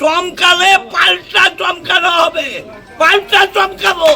চমকালে পাল্টা চমকানো হবে। পাল্টা চমকাবো।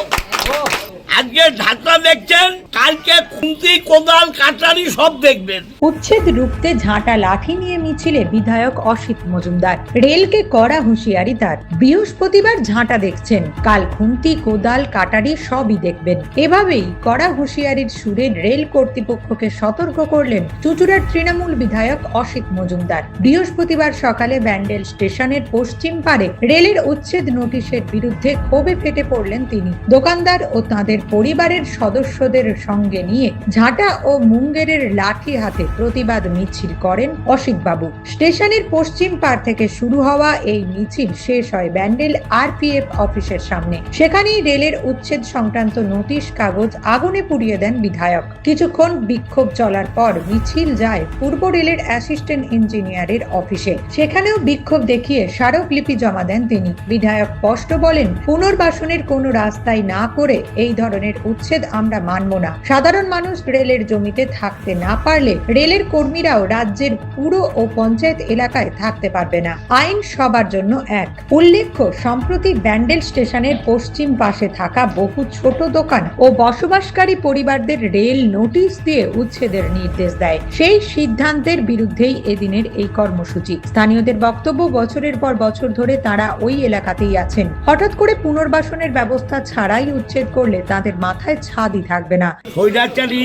আজকে ঢাকা দেখছেন, কালকে খুন্তি, কোদাল কাটারি সব দেখবেন। উচ্ছেদ রুখতে ঝাঁটা লাঠি নিয়ে মিছিলে বিধায়ক অসিত মজুমদার। রেলকে কড়া হুঁশিয়ারি তার। বৃহস্পতিবার ঝাঁটা দেখছেন। কাল খুন্তি, কোদাল কাটারি সবই দেখবেন। এভাবেই কড়া হুঁশিয়ারির সুরে রেল কর্তৃপক্ষকে সতর্ক করলেন চুচুড়ার তৃণমূল বিধায়ক অসিত মজুমদার। বৃহস্পতিবার সকালে ব্যান্ডেল স্টেশনের পশ্চিম পারে রেলের উচ্ছেদ নোটিশের বিরুদ্ধে ক্ষোভে ফেটে পড়লেন তিনি। দোকানদার ও তাদের পরিবারের সদস্যদের সঙ্গে নিয়ে ঝাঁটা ও মুঙ্গেরের লাঠি হাতে প্রতিবাদ মিছিল করেন অসিতবাবু। স্টেশনের পশ্চিম পার থেকে শুরু হওয়া এই মিছিল শেষ হয় ব্যান্ডেল আরপিএফ অফিসের সামনে। সেখানেই রেলের উচ্ছেদ সংক্রান্ত নোটিশ, কাগজ আগুনে পুড়িয়ে দেন বিধায়ক। কিছুক্ষণ বিক্ষোভ চলার পর মিছিল যায় পূর্ব রেলের অ্যাসিস্ট্যান্ট ইঞ্জিনিয়ারের অফিসে। সেখানেও বিক্ষোভ দেখিয়ে স্মারকলিপি জমা দেন তিনি। বিধায়ক স্পষ্ট বলেন, পুনর্বাসনের কোনো রাস্তায় না করে এই ধরনের উচ্ছেদ আমরা মানব না। সাধারণ মানুষ রেলের জমিতে থাকতে না পারলে রেলের কর্মীরাও রাজ্যের পুরো ও পঞ্চায়েত এলাকায় থাকতে পারবে না। আইন সবার জন্য এক। উল্লেখ্য, সম্প্রতি ব্যান্ডেল স্টেশনের পশ্চিম পাশে থাকা বহু ছোট দোকান ও বসবাসকারী পরিবারদের রেল নোটিশ দিয়ে উচ্ছেদের নির্দেশ দেয়। সেই সিদ্ধান্তের বিরুদ্ধেই এদিনের এই কর্মসূচি। স্থানীয়দের বক্তব্য বছরের পর বছর ধরে তারা ওই এলাকাতেই আছেন। হঠাৎ করে পুনর্বাসনের ব্যবস্থা ছাড়াই উচ্ছেদ করলে তাদের মাথায় ছাদই থাকবে না। স্বৈরাচারী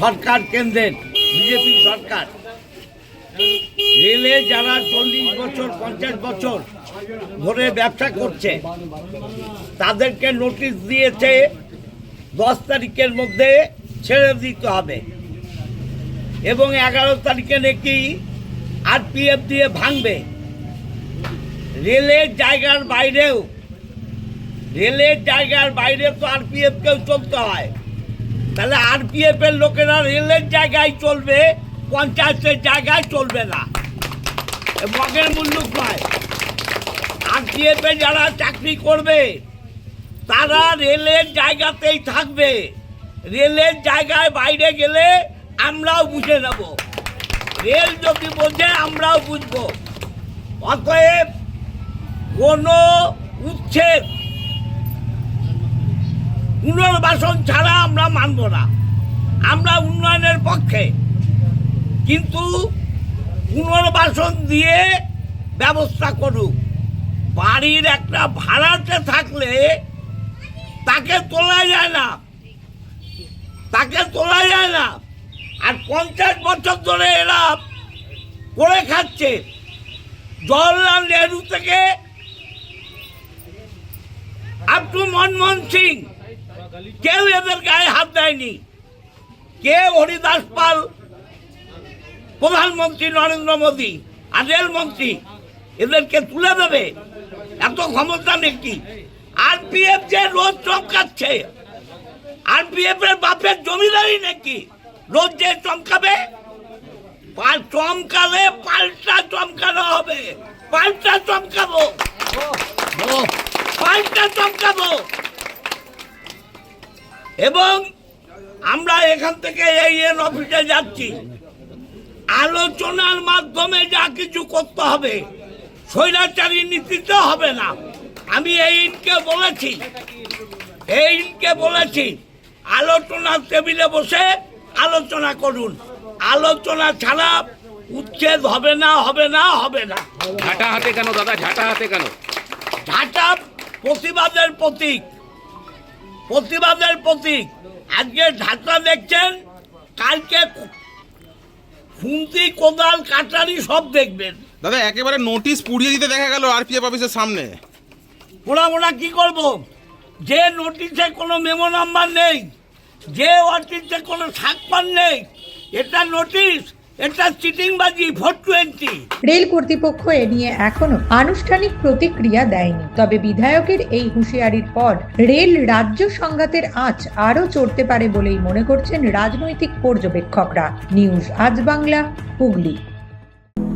সরকার কেন্দ্রের, বিজেপি সরকার। রেলে যারা চল্লিশ বছর, পঞ্চাশ বছর ধরে ব্যবসা করছে, তাদেরকে নোটিশ দিয়েছে, দশ তারিখের মধ্যে ছেড়ে দিতে হবে। এবং এগারো তারিখে নাকি আরপিএফ দিয়ে ভাঙবে। রেলের জায়গার বাইরেও রেলের জায়গার বাইরে তো আরপিএফকেও চলতে হয়। তাহলে আরপিএফ এর লোকেরা রেলের জায়গায় চলবে, পঞ্চায়েতের জায়গায় চলবে না। মগের মুল্লুক নয় আরপিএফ এ যারা চাকরি করবে, তারা রেলের জায়গাতেই থাকবে। রেলের জায়গায় বাইরে গেলে আমরাও বুঝে নেব। রেল যদি বোঝে, আমরাও বুঝব। অতএব কোনো উচ্ছেদ পুনর্বাসন ছাড়া আমরা মানব না। আমরা উন্নয়নের পক্ষে। কিন্তু পুনর্বাসন দিয়ে ব্যবস্থা করুক। বাড়ির একটা ভাড়াতে থাকলে তাকে তোলা যায় না। তাকে তোলা যায় না। আর পঞ্চাশ বছর ধরে এরা করে খাচ্ছে। জওয়াহরলাল নেহরু থেকে আপ টু মনমোহন সিং। কেউ এদের গায়ে হাত দেয়নি। কে হরিদাস পাল প্রধানমন্ত্রী নরেন্দ্র মোদী আর রেলমন্ত্রী এদেরকে তুলে দেবে। এত ক্ষমতা নাকি? আরপিএফ যে রোজ চমকাচ্ছে আরপিএফ এর বাপের জমিদারি নাকি? রোজ যে চমকাবে? চমকালে পাল্টা চমকানো হবে। পাল্টা চমকাবো। পাল্টা চমকাবো। এবং আমরা এখান থেকে এই এর অফিসে যাচ্ছি। আলোচনার মাধ্যমে যা কিছু করতে হবে স্বৈরাচারী নীতিতে হবে না। আমি এই ইনকে বলেছি এই ইনকে বলেছি আলোচনার টেবিলে বসে আলোচনা করুন। আলোচনা ছাড়া উচ্ছেদ হবে না হবে না হবে না। ঝাঁটা হাতে কেন দাদা? ঝাঁটা হাতে কেন? ঝাঁটা প্রতিবাদের প্রতীক। প্রতিবাদের প্রতীক। আজকে ঝাঁটা দেখছেন কালকে খুন্তি কোদাল কাটারি সব দেখবেন। দাদা একেবারে নোটিশ পুড়িয়ে দিতে দেখা গেল আর আরপিএফ অফিসের সামনে। ওরা ওরা কি করব? যে নোটিশে কোনো মেমো নাম্বার নেই যে নোটিশে কোনো সাক্ষর নেই এটা নোটিশ এটা চিটিংবাজি টোয়েন্টি। রেল কর্তৃপক্ষ এ নিয়ে এখনও আনুষ্ঠানিক প্রতিক্রিয়া দেয়নি। তবে বিধায়কের এই হুঁশিয়ারির পর রেল রাজ্য সংঘাতের আঁচ আরও চড়তে পারে বলেই মনে করছেন রাজনৈতিক পর্যবেক্ষকরা। নিউজ আজ বাংলা, হুগলি।